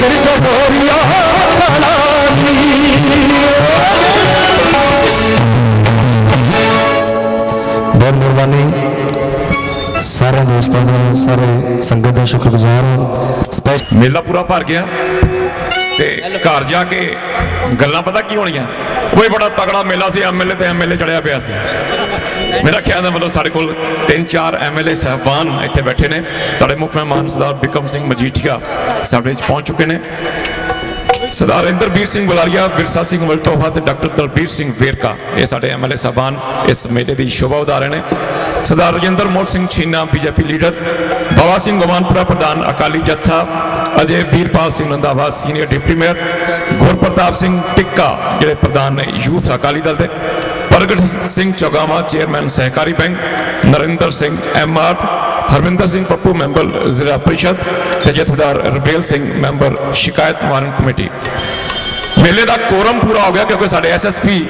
ਸਿਰ ਮਿਹਰਬਾਨੀ ਸਾਰੇ ਦੋਸਤਾਂ ਦਾ ਸਾਰੇ ਸੰਗਤ ਦਾ ਸ਼ੁਕਰਗੁਜ਼ਾਰ ਹਾਂ ਮੇਲਾ ਪੂਰਾ ਭਰ ਗਿਆ ਤੇ ਘਰ ਜਾ ਕੇ ਗੱਲਾਂ ਪਤਾ ਕੀ ਹੋਣੀਆਂ? ਉਹ ਹੀ ਬੜਾ ਤਗੜਾ ਮੇਲਾ ਸੀ ਐਮਐਲਏ ਤੇ ਐਮਐਲਏ ਚੜਿਆ ਪਿਆ ਸੀ। ਮੇਰਾ ਖਿਆਲ ਹੈ ਮਤਲਬ ਸਾਡੇ ਕੋਲ ਤਿੰਨ ਚਾਰ ਐਮਐਲਏ ਸਹਿਬਾਨ ਇੱਥੇ ਬੈਠੇ ਨੇ। ਸਾਡੇ ਮੁੱਖ ਮਹਿਮਾਨ ਸਰਦਾਰ ਬਿਕਮ ਸਿੰਘ ਮਜੀਠੀਆ ਸਾਡੇ ਵਿੱਚ ਪਹੁੰਚ ਚੁੱਕੇ ਨੇ। ਸਰਦਾਰ ਇੰਦਰਬੀਰ ਸਿੰਘ ਬੁਲਾਰੀਆ, ਵਿਰਸਾ ਸਿੰਘ ਵਲਟੋਹਾ ਤੇ ਡਾਕਟਰ ਦਲਬੀਰ ਸਿੰਘ ਵੇਰਕਾ, ਇਹ ਸਾਡੇ ਐਮਐਲਏ ਸਾਹਿਬਾਨ ਇਸ ਮੇਲੇ ਦੀ ਸ਼ੋਭਾ ਵਧਾ ਰਹੇ ਨੇ। ਸਰਦਾਰ ਰਜਿੰਦਰ ਮੋਹਨ ਸਿੰਘ ਛੀਨਾ, ਬੀਜੇਪੀ ਲੀਡਰ ਬਾਵਾ ਸਿੰਘ ਗਵਾਨਪੁਰਾ ਪ੍ਰਧਾਨ Akali Jatha, Ajay Veerpal Singh Randhawa senior deputy mayor, Gurpratap Singh Tikka, ਜਿਹੜੇ ਪ੍ਰਧਾਨ ਨੇ ਯੂਥ ਅਕਾਲੀ ਦਲ ਦੇ, ਪ੍ਰਗਟ ਸਿੰਘ ਚੌਗਾਵਾ, ਚੇਅਰਮੈਨ ਸਹਿਕਾਰੀ bank, Narinder Singh MR Harvinder Singh Pappu, member Zila Parishad ਤੇ ਜਥੇਦਾਰ ਰਬੇਲ ਸਿੰਘ, ਮੈਂਬਰ ਸ਼ਿਕਾਇਤ ਨਿਵਾਰਣ ਕਮੇਟੀ। ਮੇਲੇ ਦਾ ਕੋਰਮ ਪੂਰਾ ਹੋ ਗਿਆ ਕਿਉਂਕਿ ਸਾਡੇ ਐਸਐਸਪੀ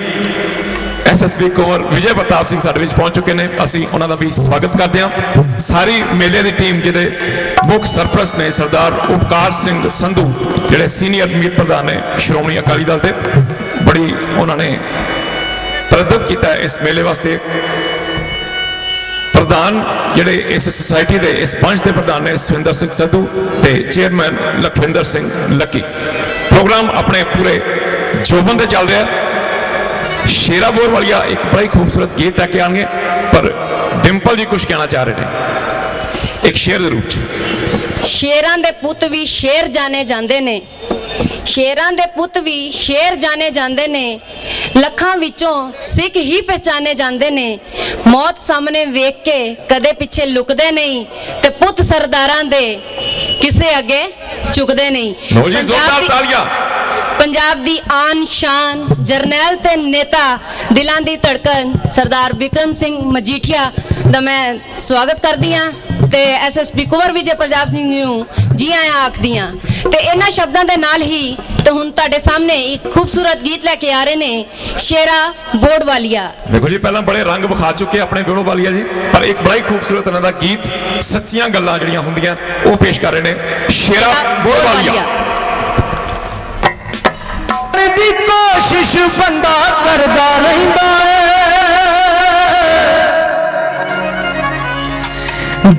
ਐਸਐਸਪੀ ਕੌਰ ਵਿਜੇ ਪ੍ਰਤਾਪ ਸਿੰਘ ਸਾਡੇ ਵਿੱਚ ਪਹੁੰਚ ਚੁੱਕੇ ਨੇ। ਅਸੀਂ ਉਹਨਾਂ ਦਾ ਵੀ ਸਵਾਗਤ ਕਰਦੇ ਹਾਂ। ਸਾਰੀ ਮੇਲੇ ਦੀ ਟੀਮ ਜਿਹਦੇ ਮੁੱਖ ਸਰਪ੍ਰਸਤ ਨੇ ਸਰਦਾਰ ਉਪਕਾਰ ਸਿੰਘ ਸੰਧੂ, ਜਿਹੜੇ ਸੀਨੀਅਰ ਮੀਤ ਪ੍ਰਧਾਨ ਨੇ ਸ਼੍ਰੋਮਣੀ ਅਕਾਲੀ ਦਲ ਦੇ, ਬੜੀ ਉਹਨਾਂ ਨੇ ਤਰੱਦਦ ਕੀਤਾ ਇਸ ਮੇਲੇ ਵਾਸਤੇ। ਪ੍ਰਧਾਨ ਜਿਹੜੇ ਇਸ ਸੁਸਾਇਟੀ ਦੇ, ਇਸ ਪੰਚ ਦੇ ਪ੍ਰਧਾਨ ਨੇ ਸਵਿੰਦਰ ਸਿੰਘ ਸੰਧੂ ਤੇ chairman Lakhwinder Singh Lucky. Programme ਆਪਣੇ ਪੂਰੇ ਜੋਬਨ ਤੇ ਚੱਲ ਰਿਹਾ ਵਾਲੀਆ ਇੱਕ ਬੜਾ ਹੀ ਖੂਬਸੂਰਤ ਗੀਤ ਲੈ ਕੇ ਆਣਗੇ ਪਰ ਡਿੰਪਲ ਜੀ ਕੁਝ ਕਹਿਣਾ ਚਾਹ ਰਹੇ ਨੇ। ਇੱਕ ਸ਼ੇਰ ਦੇ ਰੂਪ ਚ। ਸ਼ੇਰਾਂ ਦੇ ਪੁੱਤ ਵੀ ਸ਼ੇਰ ਜਾਣੇ ਜਾਂਦੇ ਨੇ। ਸ਼ੇਰਾਂ ਦੇ ਪੁੱਤ ਵੀ ਸ਼ੇਰ ਜਾਣੇ ਜਾਂਦੇ ਨੇ। ਲੱਖਾਂ ਵਿੱਚੋਂ ਸਿੱਖ ਹੀ ਪਹਿਚਾਨੇ ਜਾਂਦੇ ਨੇ। ਮੌਤ ਸਾਹਮਣੇ ਵੇਖ ਕੇ ਕਦੇ ਪਿੱਛੇ ਲੁਕਦੇ ਨਹੀਂ ਤੇ ਪੁੱਤ ਸਰਦਾਰਾਂ ਦੇ ਕਿਸੇ ਅੱਗੇ ਝੁਕਦੇ ਨਹੀਂ। ਲੋ ਜੀ ਪੰਜਾਬ ਜ਼ੋਰਦਾਰ ਦੀ- ਤਾਲੀਆਂ। ਪੰਜਾਬ ਦੀ ਆਨ ਸ਼ਾਨ, ਜਰਨੈਲ ਤੇ ਨੇਤਾ ਦਿਲਾਂ ਦੀ ਧੜਕਣ, ਸਰਦਾਰ ਵਿਕਰਮ ਸਿੰਘ ਮਜੀਠੀਆ ਦਾ ਮੈਂ ਸਵਾਗਤ ਕਰਦੀ ਹਾਂ ਤੇ ਐਸਐਸਪੀ ਕੁੰਵਰ ਵਿਜੇ ਪ੍ਰਜਾਪ ਸਿੰਘ ਜੀ ਨੂੰ ਜੀ ਆਇਆਂ ਆਖਦੀ ਹਾਂ। ਤੇ ਇਹਨਾਂ ਸ਼ਬਦਾਂ ਦੇ ਨਾਲ ਹੀ ਤੇ ਹੁਣ ਤੁਹਾਡੇ ਸਾਹਮਣੇ ਇੱਕ ਖੂਬਸੂਰਤ ਗੀਤ ਲੈ ਕੇ ਆ ਰਹੇ ਨੇ, ਸ਼ੇਰਾ ਬੋਰਡ ਵਾਲੀਆ। ਦੇਖੋ ਜੀ, ਪਹਿਲਾਂ ਬੜੇ ਰੰਗ ਵਿਖਾ ਚੁੱਕੇ ਆਪਣੇ ਵਿਹੜੋ ਵਾਲੀਆ ਜੀ, ਪਰ ਇੱਕ ਬੜਾ ਹੀ ਖੂਬਸੂਰਤ ਇਹਨਾਂ ਦਾ ਗੀਤ ਸੱਚੀਆਂ ਗੱਲਾਂ ਜਿਹੜੀਆਂ ਹੁੰਦੀਆਂ, ਉਹ ਪੇਸ਼ ਕਰ ਰਹੇ ਨੇ, ਸ਼ੇਰਾ ਬੋਲ ਵਾਲੀਆ। ਕੋਸ਼ਿਸ਼ ਬੰਦਾ ਕਰਦਾ ਰਹਿੰਦਾ ਏ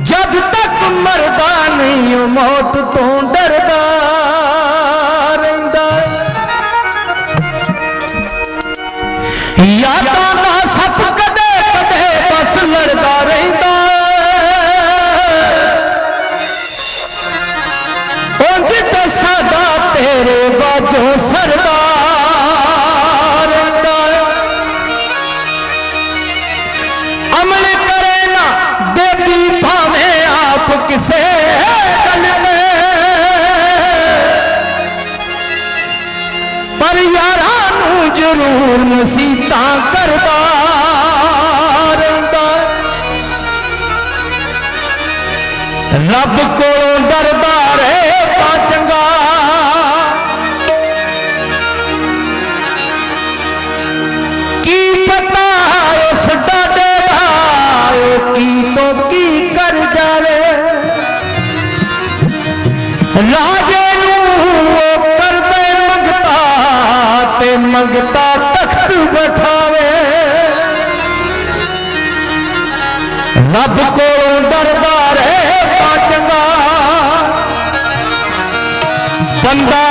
ਜਦ ਤੱਕ ਮਰਦਾ ਨਹੀਂ ਉਹ ਮੌਤ ਤੋਂ ਡਰਦਾ। ਨੂੰ ਜ਼ਰੂਰ ਨਸੀਹਤਾਂ ਕਰਦਾ ਰਹਿੰਦਾ ਏ। ਰੱਬ ਕੋਲੋਂ ਡਰਦਾ ਰਹੇ ਤਾਂ ਚੰਗਾ ਕੀ ਪਤਾ ਉਸ ਡਾਡੇ ਦਾ ਉਹ ਕੀ ਤੋਂ ਕੀ ਕਰ ਜਾਵੇ ਰਾਜੇ ਨੂੰ ਉਹ ਕਰਦੇ ਰੱਬ ਕੋਲੋਂ ਡਰਦਾ ਰਹੇ ਤਾਂ ਚੰਗਾ। ਬੰਦਾ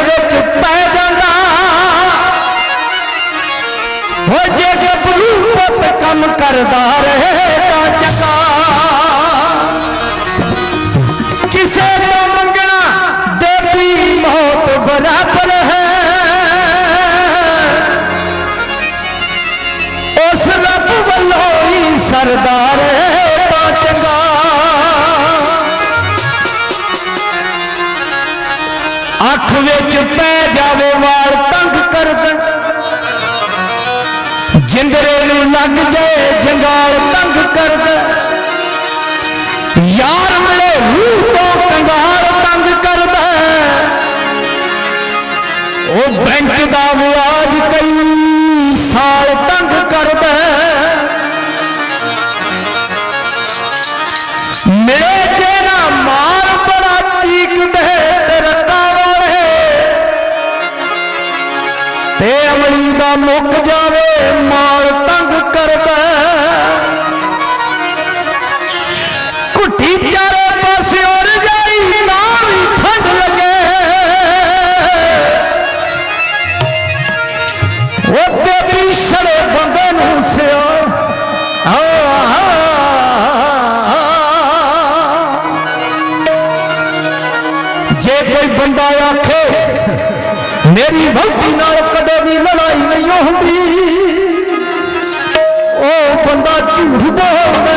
ਵਿੱਚ ਪੈ ਜਾਂਦਾ। ਹੋ ਜੇ ਗੱਭਰੂ ਪੁੱਤ ਕੰਮ ਕਰਦਾ ਰਹੇ ਤਾਂ ਚੰਗਾ। ਕਿਸੇ ਤੋਂ ਮੰਗਣਾ ਦੇਵੀ ਮੌਤ ਬਰਾਬਰ ਹੈ। ਉਸ ਰੱਬ ਵੱਲੋਂ ਹੀ ਸਰਦਾਰ ਅੱਖ ਵਿੱਚ ਪੈ ਜਾਵੇ ਵਾਲ ਤੰਗ ਕਰਦਾ। ਜਿੰਦਰੇ ਨੂੰ ਲੱਗ ਜਾਏ ਜੰਗਾਲ ਤੰਗ ਕਰਦਾ। ਯਾਰ ਮਿਲੇ ਰੂਹ ਤੋਂ ਕੰਗਾਲ ਤੰਗ ਕਰਦਾ। ਉਹ ਬੈਂਕ ਦਾ ਵਿਆਜ ਕਈ ਸਾਲ ਤੰਗ ਕਰਦਾ। ਅਮਲੀ ਦਾ ਮੁੱਕ ਜਾਵੇ, ਮਾਲ ਤੰਗ ਕਰਦਾ ਘੁੱਟੀ ਚਾਰੇ ਪਾਸੇ ਉੜ ਜਾਈ, ਨਾ ਵੀ ਠੰਡ ਲੱਗੇ। ਉਹਦੇ ਪਿਛਲੇ ਬੰਦੇ ਨੂੰ ਸਿਓ। ਜੇ ਕੋਈ ਬੰਦਾ ਆਖੇ, ਮੇਰੀ ਵਹੁਟੀ ਨਾਲ ਕਦੇ ਵੀ ਲੜਾਈ ਨਹੀਂ ਹੁੰਦੀ। ਉਹ ਬੰਦਾ ਝੂਠ ਬੋਲਦਾ।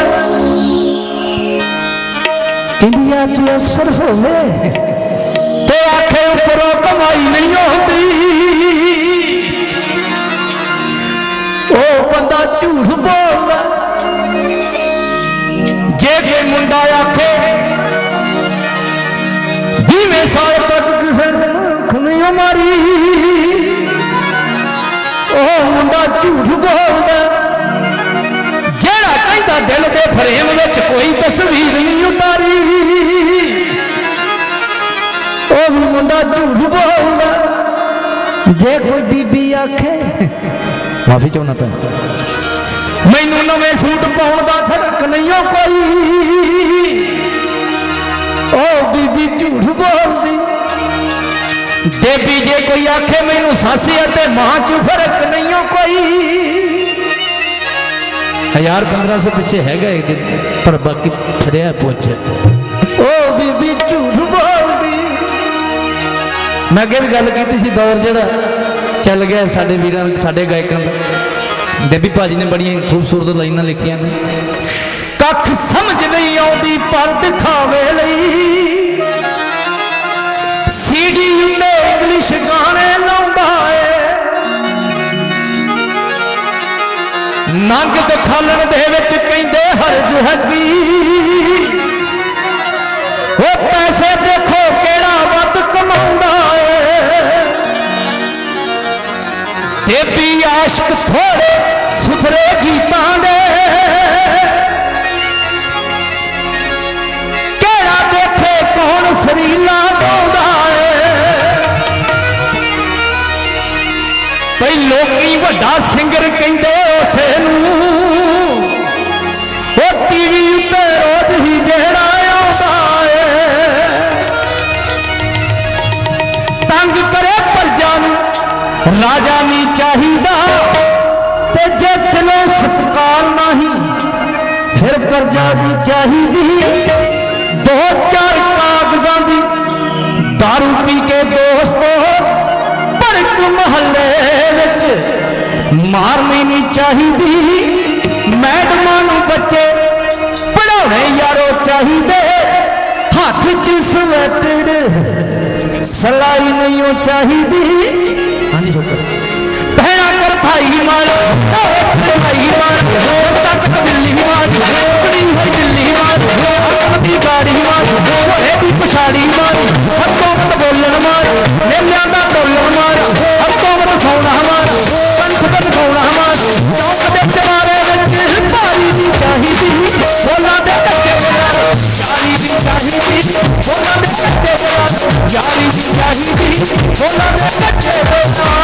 ਇੰਡੀਆ 'ਚ ਅਫਸਰ ਹੋਵੇ ਤੇ ਆਖੇ ਉੱਪਰੋਂ ਕਮਾਈ ਨਹੀਂ ਹੁੰਦੀ। ਉਹ ਬੰਦਾ ਝੂਠ ਬੋਲਦਾ। ਜੇ ਕੋਈ ਮੁੰਡਾ ਆਖੇ ਝੂਠ ਬੋਲਦਾ। ਜਿਹੜਾ ਕਹਿੰਦਾ ਦਿਲ ਦੇ ਫਰੇਮ ਵਿੱਚ ਕੋਈ ਤਸਵੀਰ ਨਹੀਂ ਉਤਾਰੀ। ਉਹ ਵੀ ਮੁੰਡਾ ਝੂਠ ਬੋਲਦਾ। ਜੇ ਕੋਈ ਬੀਬੀ ਆਖੇ, ਮਾਫੀ ਚਾਹੁੰਦਾ ਪੈ ਮੈਨੂੰ ਨਵੇਂ ਸੂਟ ਪਾਉਣ ਦਾ ਫ਼ਰਕ ਨਹੀਂ ਓ ਕੋਈ। ਉਹ ਬੀਬੀ ਝੂਠ ਬੋਲਦੀ। ਦੇਵੀ ਜੇ ਕੋਈ ਆਖੇ, ਮੈਨੂੰ ਸੱਸ ਅਤੇ ਮਾਂ ਚ ਫ਼ਰਕ ਨਹੀਂ ਓ ਕੋਈ। ਹਜ਼ਾਰ 1500 ਪਿੱਛੇ ਹੈਗਾ ਇੱਕ ਦਿਨ ਪਰ ਬਾਕੀ ਛੜਿਆ ਪੁੱਛ। ਉਹ ਬੀਬੀ ਝੂਠ ਬੋਲਦੀ। ਮੈਂ ਅੱਗੇ ਵੀ ਗੱਲ ਕੀਤੀ ਸੀ ਦੌਰ ਜਿਹੜਾ ਚੱਲ ਗਿਆ ਸਾਡੇ ਵੀਰਾਂ ਸਾਡੇ ਗਾਇਕਾਂ ਦਾ। ਦੇਵੀ ਭਾਜੀ ਨੇ ਬੜੀਆਂ ਖੂਬਸੂਰਤ ਲਾਈਨਾਂ ਲਿਖੀਆਂ ਨੇ। ਕੱਖ ਸਮਝ ਨਹੀਂ ਆਉਂਦੀ ਪਰ ਦਿਖਾਵੇ ਲਈ। ਨੰਗ ਦਿਖਾਲਣ ਦੇ ਵਿੱਚ ਕਹਿੰਦੇ ਹਰ ਹੈਗੀ ਉਹ ਪੈਸੇ ਦੇਖੋ ਕਿਹੜਾ ਵੱਧ ਕਮਾਉਂਦਾ ਏ। ਤੇ ਵੀ ਆਸ਼ਕ ਥੋੜੇ ਸੁਥਰੇ ਗੀਤਾਂ ਦੇ। ਕਿਹੜਾ ਦੇਖੇ ਕੌਣ ਸਰੀਲਾ ਗਾਉਂਦਾ ਏ। ਭਈ ਲੋਕੀ ਵੱਡਾ ਸਿੰਗਰ ਕਹਿੰਦੇ ਉਸੇ ਨੂੰ। ਉਹ ਟੀਵੀ ਉੱਤੇ ਰੋਜ਼ ਹੀ ਜਿਹੜਾ ਆਉਂਦਾ ਏ। ਤੰਗ ਕਰੇ ਪਰਜਾ ਨੂੰ, ਰਾਜਾ ਨਹੀਂ ਚਾਹੀਦਾ। ਤੇ ਜੇ ਦਿਲੋਂ ਸਤਕਾਰ ਨਹੀਂ, ਫਿਰ ਕਰਜ਼ਾ ਦੀ ਚਾਹੀਦੀ ਦੋ ਚਾਰ ਕਾਗਜ਼ਾਂ ਦੀ दारू ਪੀ ਕੇ ਦੋਸਤੋ, ਭੜਕ ਮਹੱਲੇ ਵਿੱਚ ਮਾਰਨੀ ਨਹੀਂ ਚਾਹੀਦੀ। ਮੈਡਮਾਂ ਨੂੰ ਬੱਚੇ ਪੜਾਉਣੇ ਯਾਰੋ ਚਾਹੀਦੇ। ਹੱਥ 'ਚ ਸਵੈਟਰ, ਸਲਾਈ ਨਹੀਂ ਉਹ ਚਾਹੀਦੀ। ਹਾਂਜੀ ਹੁਕਮ ਪਹਿਣਾ ਕਰ ਭਾਈ ਮਾਰੋ ਭਾਈ ਮਾਰੋ। ਤੱਕ ਦਿੱਲੀ ਮਾਰੋ, ਕੁੜੀ ਹੋਈ ਦਿੱਲੀ ਮਾਰੋ। ਆਪਣੀ ਗਾੜੀ ਮਾਰੋ ਇਹਦੀ ਪਛਾੜੀ ਮਾਰੋ। ਚਾਹੀਦੀ ਬੋਲਾਂ